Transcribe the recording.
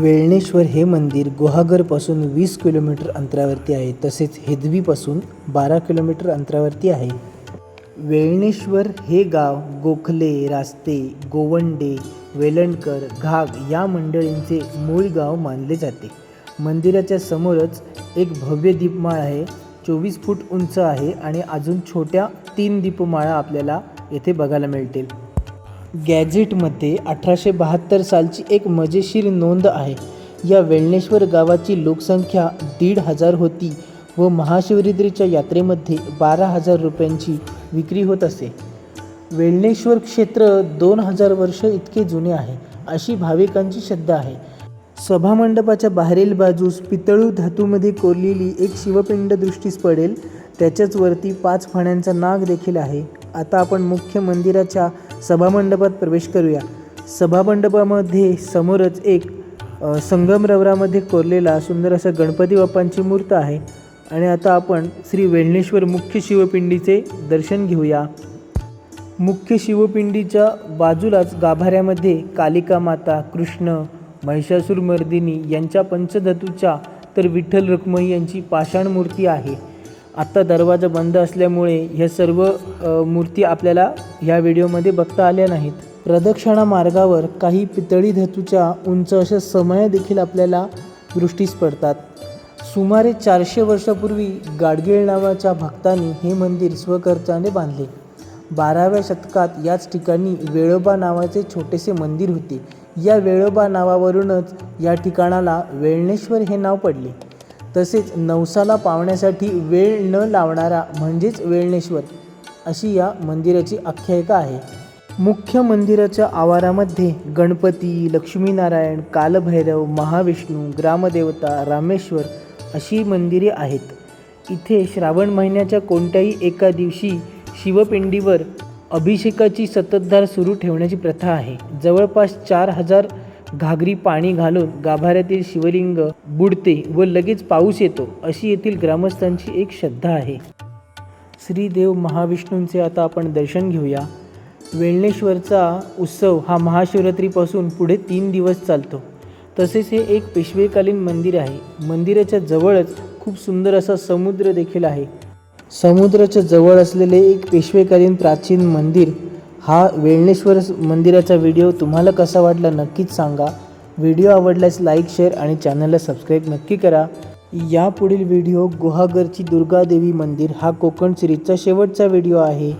वेळणेश्वर हे मंदिर गुहागरपासून वीस किलोमीटर अंतरावरती आहे तसेच हेदवीपासून बारा किलोमीटर अंतरावरती आहे. वेळणेश्वर हे गाव गोखले रास्ते गोवंडे वेलणकर घाग या मंडळींचे मूळ गाव मानले जाते. मंदिराच्या समोरच एक भव्य दीपमाळ आहे चोवीस फूट उंच आहे आणि अजून छोट्या तीन दीपमाळा आपल्याला येथे बघायला मिळतील. गॅझेटमध्ये अठराशे बहात्तर सालची एक मजेशीर नोंद आहे. या वेळणेश्वर गावाची लोकसंख्या दीड हजार होती व महाशिवरात्रीच्या यात्रेमध्ये बारा हजार रुपयांची विक्री होत असे. वेळणेश्वर क्षेत्र दोन हजार वर्ष इतके जुने आहे अशी भाविकांची श्रद्धा आहे. सभामंडपाच्या बाहेरील बाजूस पितळू धातूमध्ये कोरलेली एक शिवपिंड दृष्टीस पडेल त्याच्याच वरती पाच फण्यांचा नाग देखील आहे. आता आपण मुख्य मंदिराच्या सभामंडपात प्रवेश करूया. सभामंडपामध्ये समोरच एक संगमरवरामध्ये कोरलेला सुंदर असा गणपती बाप्पांची मूर्त आहे. आणि आता आपण श्री वेळणेश्वर मुख्य शिवपिंडीचे दर्शन घेऊया. मुख्य शिवपिंडीच्या बाजूलाच गाभाऱ्यामध्ये कालिका माता कृष्ण महिषासूर मर्दिनी यांच्या पंचधतूच्या तर विठ्ठल रखुमाई यांची पाषाण मूर्ती आहे. आत्ता दरवाजा बंद असल्यामुळे ह्या सर्व मूर्ती आपल्याला ह्या व्हिडिओमध्ये बघता आल्या नाहीत. प्रदक्षिणा मार्गावर काही पितळी धातूच्या उंच अशा समया देखील आपल्याला दृष्टीस पडतात. सुमारे चारशे वर्षापूर्वी गाडगिळ नावाच्या भक्तांनी हे मंदिर स्वखर्चाने बांधले. बाराव्या शतकात याच ठिकाणी वेळोबा नावाचे छोटेसे मंदिर होते. या वेळोबा नावावरूनच या ठिकाणाला वेळणेश्वर हे नाव पडले. तसेच नवसाला पावण्यासाठी वेळ न लावणारा म्हणजेच वेळणेश्वर अशी या मंदिराची आख्यायिका आहे. मुख्य मंदिराच्या आवारामध्ये गणपती लक्ष्मीनारायण कालभैरव महाविष्णू ग्रामदेवता रामेश्वर अशी मंदिरे आहेत. इथे श्रावण महिन्याच्या कोणत्याही एका दिवशी शिवपिंडीवर अभिषेकाची सततधार सुरू ठेवण्याची प्रथा आहे. जवळपास चार हजार घागरी पाणी घालून गाभाऱ्यातील शिवलिंग बुडते व लगेच पाऊस येतो अशी येथील ग्रामस्थांची एक श्रद्धा आहे. श्रीदेव महाविष्णूंचे आता आपण दर्शन घेऊया. वेळणेश्वरचा उत्सव हा महाशिवरात्रीपासून पुढे तीन दिवस चालतो. तसेच हे एक पेशवेकालीन मंदिर आहे. मंदिराच्या जवळच खूप सुंदर असा समुद्र देखील आहे. समुद्राच्या जवळ असलेले एक पेशवेकालीन प्राचीन मंदिर हा वेळणेश्वर मंदिराचा व्हिडिओ तुम्हाला कसा वाटला नक्कीच सांगा. व्हिडिओ आवडल्यास लाईक शेअर आणि चॅनलला सबस्क्राईब नक्की करा. यापुढील व्हिडिओ गुहागरची दुर्गादेवी मंदिर हा कोकण सिरीजचा शेवटचा व्हिडिओ आहे.